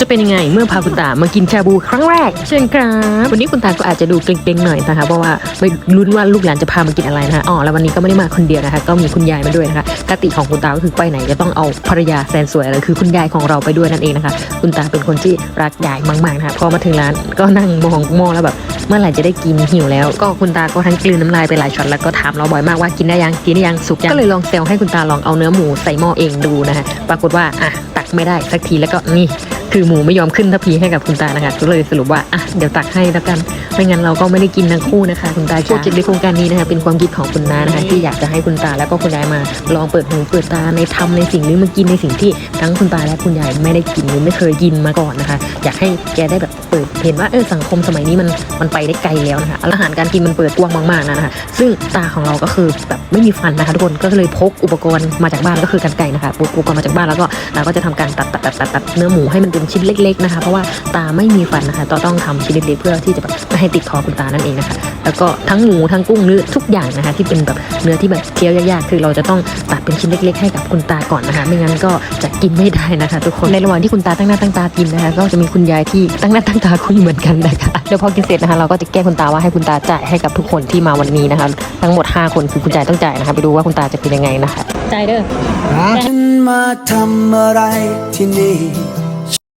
จะเป็นยังไงเมื่อพาคุณตามากินชาบูครั้งแรก เชิญครับ วันนี้คุณตาก็อาจจะดูเกรงๆหน่อยนะคะเพราะว่าไม่ลุ้นว่าลูกหลานจะพามากินอะไรนะคะอ๋อแล้ววันนี้ก็ไม่ได้มาคนเดียวนะคะ ก็มีคุณยายมาด้วยนะคะกติของคุณตาก็คือไปไหนจะต้องเอาภรรยาแสนสวยเลยคือคุณยายของเราไปด้วยนั่นเองนะคะ คุณตาเป็นคนที่รักยายมากๆนะคะพอมาถึงร้านก็นั่งมองหม้อแล้วแบบเมื่อไหร่จะได้กินหิวแล้ว ก็คุณตาก็ทั้งกลืนน้ำลายไปหลายช็อตแล้วก็ถามเราบ่อยมากว่ากินได้ยังกินได้ยังสุกยังก็เลยลองเซลให้คุณตาลองเอาเนื้อหมูใส่หม้อเองดูนะคะปรากฏว่าอะตักไม่ได้สักทีแล้วก็นี่ คือหมูไม่ยอมขึ้นทัพพีให้กับคุณตานะคะก็เลยสรุปว่าอะเดี๋ยวตักให้แล้วกันไม่งั้นเราก็ไม่ได้กินทั้งคู่นะคะ คุณตาโปรเจกต์ในโครงการนี้นะคะเป็นความคิดของคุณน้านะคะ ที่อยากจะให้คุณตาแล้วก็คุณยายมาลองเปิดหูเปิดตาในทำในสิ่งนี้มากินในสิ่งที่ ทั้งคุณตาและคุณยายไม่ได้กินหรือไม่เคยกินมาก่อนนะคะ อยากให้แกได้แบบเปิดเห็นว่าเออสังคมสมัยนี้มันมันไปได้ไกลแล้วนะคะอาหารการกินมันเปิดกว้างมากๆนะคะซึ่งตาของเราก็คือแบบไม่มีฟันนะคะทุกคนก็เลยพกอุปกรณ์มาจากบ้านก็คือกันไก่นะคะพกอุปกรณ์มาจากบ้านแล้วก็เราก็จะทำการตัดตัดตัดตัดตัดเนื้อหมูให้มันเป็นชิ้นเล็ก ๆนะคะ เพราะว่าตาไม่มีฟันนะคะต้องต้องทำชิ้นเล็กๆเพื่อที่จะแบบไม่ให้ติดคอคุณตานั่นเองนะคะ แล้วก็ทั้งหมูทั้งกุ้งเนื้อทุกอย่างนะคะ ที่เป็นแบบเนื้อที่แบบเคี้ยวยากๆ คือเราจะต้องตัดเป็นชิ้นเล็ก ๆ ให้กับคุณตาก่อนนะคะ ไม่งั้นก็จะกินไม่ได้นะคะทุกคนในระหว่างที่คุณตาตั้งหน้าตั้งตากินนะคะก็จะมีคุณยายที่ตั้งหน้าตั้งตาคุยเหมือนกันนะคะเดี๋ยวพอกินเสร็จนะคะเราก็จะแก้คุณตาว่าให้คุณตาจ่ายให้กับทุกคนที่มาวันนี้นะคะทั้งหมด 5 คนคือคุณยายต้องจ่ายนะคะไปดูว่าคุณตาจะเป็นยังไงนะคะจ่ายเด้อฉันมาทำอะไรที่นี่